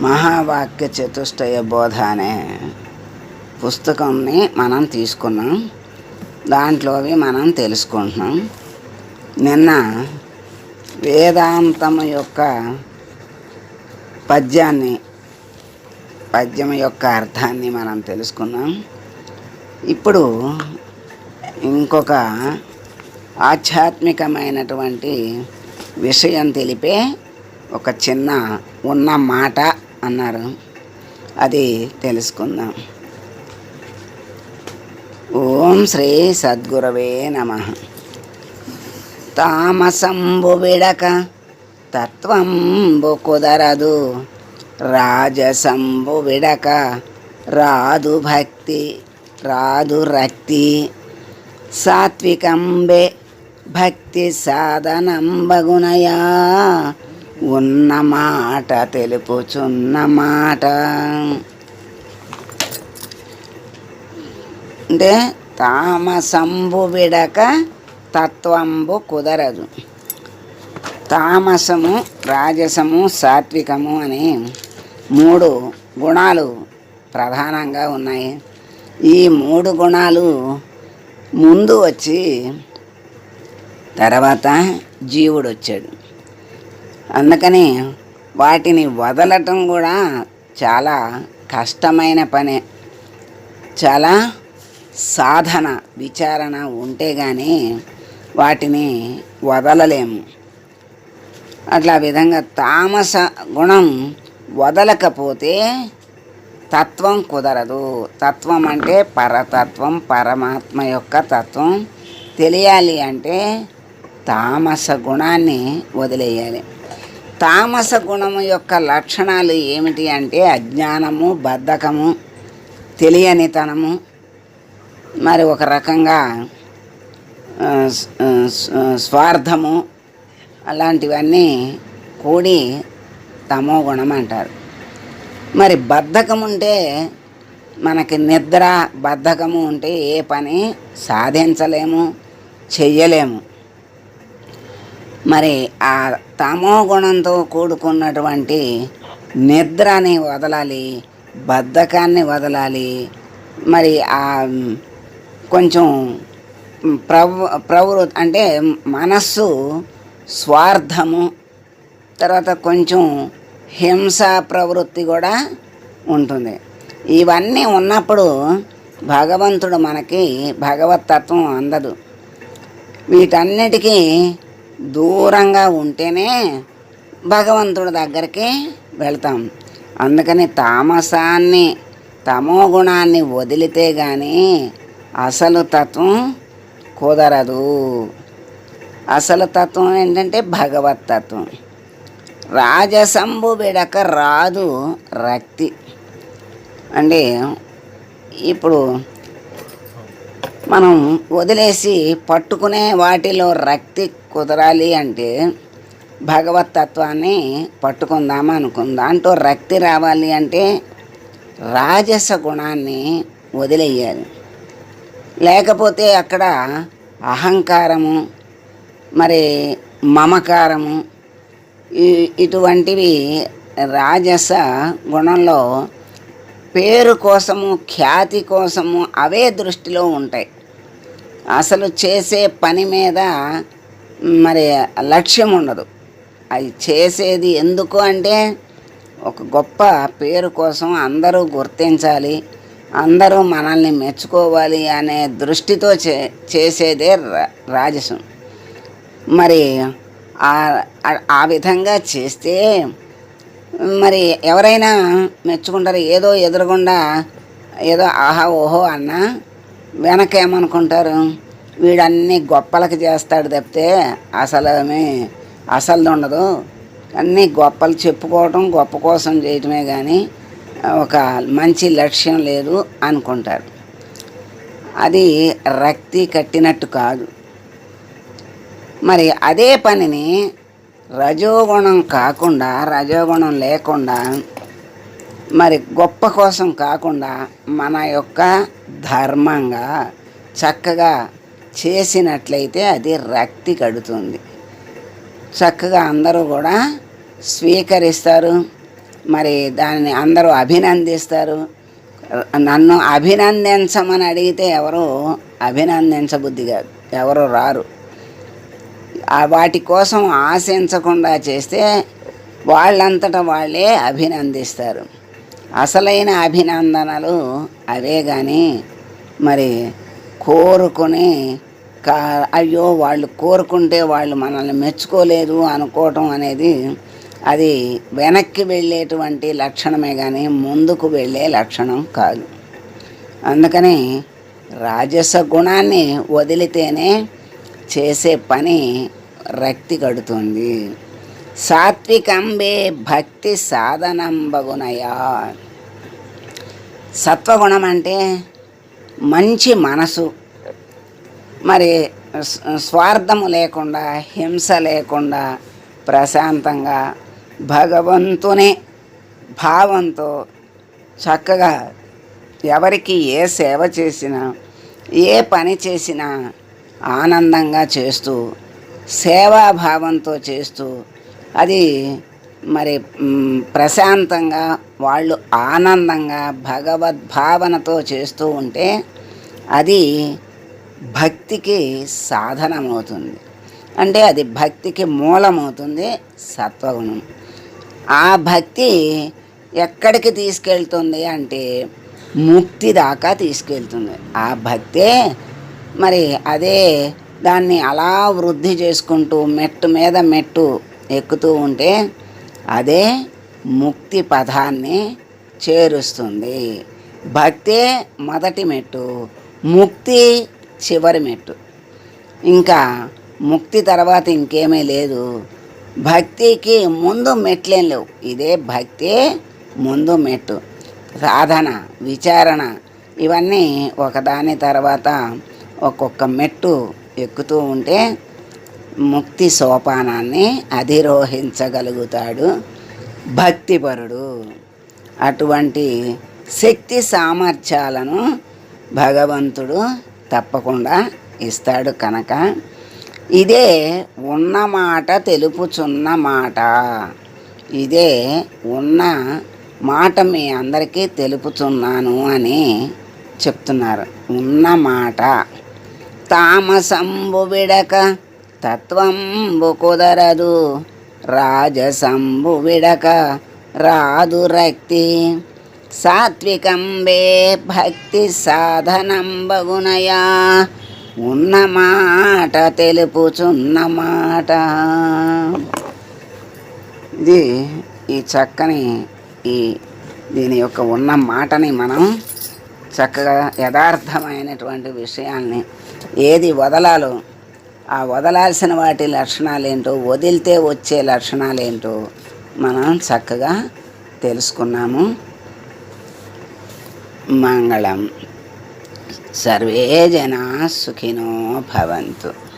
మహావాక్య చతుష్టయ బోధ అనే పుస్తకంని మనం తీసుకున్నాం. దాంట్లోవి మనం తెలుసుకుంటున్నాం. నిన్న వేదాంతం యొక్క పద్యాన్ని పద్యం యొక్క అర్థాన్ని మనం తెలుసుకున్నాం. ఇప్పుడు ఇంకొక ఆధ్యాత్మికమైనటువంటి విషయం తెలిపే ఒక చిన్న ఉన్న మాట అన్నారు. అది తెలుసుకుందాం. ఓం శ్రీ సద్గురవే నమ. తామసంబు విడక తత్వంబు కుదరదు. రాజసంబు విడక రాదు భక్తి రాదు రక్తి. సాత్వికంబే భక్తి సాధనం బగునయా మాట తెలుపుచున్న మాట. అంటే తామసంబు విడక తత్వంబు కుదరదు. తామసము రాజసము సాత్వికము అని మూడు గుణాలు ప్రధానంగా ఉన్నాయి. ఈ మూడు గుణాలు ముందు వచ్చి తర్వాత జీవుడు వచ్చాడు అందుకని వాటిని వదలటం కూడా చాలా కష్టమైన పనే. చాలా సాధన విచారణ ఉంటే కానీ వాటిని వదలలేము. అట్లా విధంగా తామస గుణం వదలకపోతే తత్వం కుదరదు. తత్వం అంటే పరతత్వం పరమాత్మ యొక్క తత్వం. తెలియాలి అంటే తామస గుణాన్ని వదిలేయాలి. తామస గుణము యొక్క లక్షణాలు ఏమిటి అంటే అజ్ఞానము బద్ధకము తెలియనితనము. మరి ఒక రకంగా స్వార్థము అలాంటివన్నీ కూడి తమో గుణం అంటారు. మరి బద్ధకం ఉంటే మనకి నిద్ర బద్ధకము ఉంటే ఏ పని సాధించలేము చెయ్యలేము. మరి ఆ తమో గుణంతో కూడుకున్నటువంటి నిద్రని వదలాలి బద్ధకాన్ని వదలాలి మరి ఆ కొంచెం ప్రవ ప్రవృ అంటే మనస్సు స్వార్థము తర్వాత కొంచెం హింస ప్రవృత్తి కూడా ఉంటుంది. ఇవన్నీ ఉన్నప్పుడు భగవంతుడు మనకి భగవతత్వం అందదు. వీటన్నిటికీ దూరంగా ఉంటేనే భగవంతుడి దగ్గరికి వెళ్తాం. అందుకని తామసాన్ని తమో గుణాన్ని వదిలితే కానీ అసలు తత్వం కుదరదు. అసలు తత్వం ఏంటంటే భగవత్ తత్వం. రాజసంభు విడక రాదు రక్తి. అంటే ఇప్పుడు మనం వదిలేసి పట్టుకునే వాటిలో రక్తి కుదరాలి అంటే భగవత్ తత్వాన్ని పట్టుకుందాం అనుకుందాం. దాంట్లో రక్తి రావాలి అంటే రాజస గుణాన్ని వదిలేయాలి. లేకపోతే అక్కడ అహంకారము మరి మమకారము ఇటువంటివి రాజస గుణంలో పేరు కోసము ఖ్యాతి కోసము అవే దృష్టిలో ఉంటాయి. అసలు చేసే పని మీద మరి లక్ష్యం ఉండదు. అది చేసేది ఎందుకు అంటే ఒక గొప్ప పేరు కోసం అందరూ గుర్తించాలి అందరూ మనల్ని మెచ్చుకోవాలి అనే దృష్టితో చే చేసేదే రా- రాజసం. మరి ఆ- విధంగా చేస్తే మరి ఎవరైనా మెచ్చుకుంటారు ఏదో ఎదురుగుండా ఏదో ఆహా ఓహో అన్నా వెనక ఏమనుకుంటారు వీడన్నీ గొప్పలకి చేస్తాడు తప్పితే అసలు అసలు ఉండదు. అన్నీ గొప్పలు చెప్పుకోవటం గొప్ప కోసం చేయటమే కానీ ఒక మంచి లక్ష్యం లేదు అనుకుంటారు. అది రక్తి కట్టినట్టు కాదు. మరి అదే పనిని రజోగుణం కాకుండా రజోగుణం లేకుండా మరి గొప్ప కోసం కాకుండా మన యొక్క ధర్మంగా చక్కగా చేసినట్లయితే అది రక్తి కడుతుంది. చక్కగా అందరూ కూడా స్వీకరిస్తారు. మరి దాన్ని అందరూ అభినందిస్తారు. నన్ను అభినందించమని అడిగితే ఎవరు అభినందించబుద్ధి కాదు. ఎవరు రారు. వాటి కోసం ఆశించకుండా చేస్తే వాళ్ళంతటా వాళ్ళే అభినందిస్తారు. అసలైన అభినందనలు అవే కానీ మరి కోరుకుని కా అయ్యో వాళ్ళు కోరుకుంటే వాళ్ళు మనల్ని మెచ్చుకోలేదు అనుకోవటం అనేది అది వెనక్కి వెళ్ళేటువంటి లక్షణమే కానీ ముందుకు వెళ్ళే లక్షణం కాదు. అందుకని రాజస గుణాన్ని వదిలితేనే చేసే పని రక్తి కడుతుంది. సాత్వికంబే భక్తి సాధనంబగునయా. సత్వగుణం అంటే మంచి మనసు. మరి స్వార్థము లేకుండా హింస లేకుండా ప్రశాంతంగా భగవంతుని భావంతో చక్కగా ఎవరికి ఏ సేవ చేసినా ఏ పని చేసినా ఆనందంగా చేస్తూ సేవాభావంతో చేస్తూ అది మరి ప్రశాంతంగా వాళ్ళు ఆనందంగా భగవద్భావనతో చేస్తూ ఉంటే అది భక్తికి సాధనమవుతుంది. అంటే అది భక్తికి మూలమవుతుంది సత్వగుణం. ఆ భక్తి ఎక్కడికి తీసుకెళ్తుంది అంటే ముక్తి దాకా తీసుకెళ్తుంది. ఆ భక్తే మరి అదే దాన్ని అలా వృద్ధి చేసుకుంటూ మెట్టు మీద మెట్టు ఎక్కుతూ ఉంటే అదే ముక్తి పదాన్ని చేరుస్తుంది. భక్తే మొదటి మెట్టు ముక్తి చివరి మెట్టు. ఇంకా ముక్తి తర్వాత ఇంకేమీ లేదు. భక్తికి ముందు మెట్లేం లేవు. ఇదే భక్తే ముందు మెట్టు. సాధన విచారణ ఇవన్నీ ఒకదాని తర్వాత ఒక్కొక్క మెట్టు ఎక్కుతూ ఉంటే ముక్తి సోపానాన్ని అధిరోహించగలుగుతాడు భక్తిపరుడు. అటువంటి శక్తి సామర్థ్యాలను భగవంతుడు తప్పకుండా ఇస్తాడు కనుక. ఇదే ఉన్న మాట తెలుపుచున్న మాట. ఇదే ఉన్న మాట మీ అందరికీ తెలుపుతున్నాను అని చెప్తున్నారు. ఉన్న మాట. తామసంబు విడక తత్వంబు కుదరదు. రాజసంబు విడక రాదు రక్తి. సాత్వికంబే భక్తి సాధనంబగునయా ఉన్న మాట తెలుపుచున్న మాట. ఇది ఈ చక్కని ఈ దీని యొక్క ఉన్న మాటని మనం చక్కగా యథార్థమైనటువంటి విషయాల్ని ఏది వదలాలో ఆ వదలాల్సిన వాటి లక్షణాలు ఏంటో వదిలితే వచ్చే లక్షణాలు ఏంటో మనం చక్కగా తెలుసుకున్నాము. మంగళం. సర్వే జనా సుఖినో భవంతు.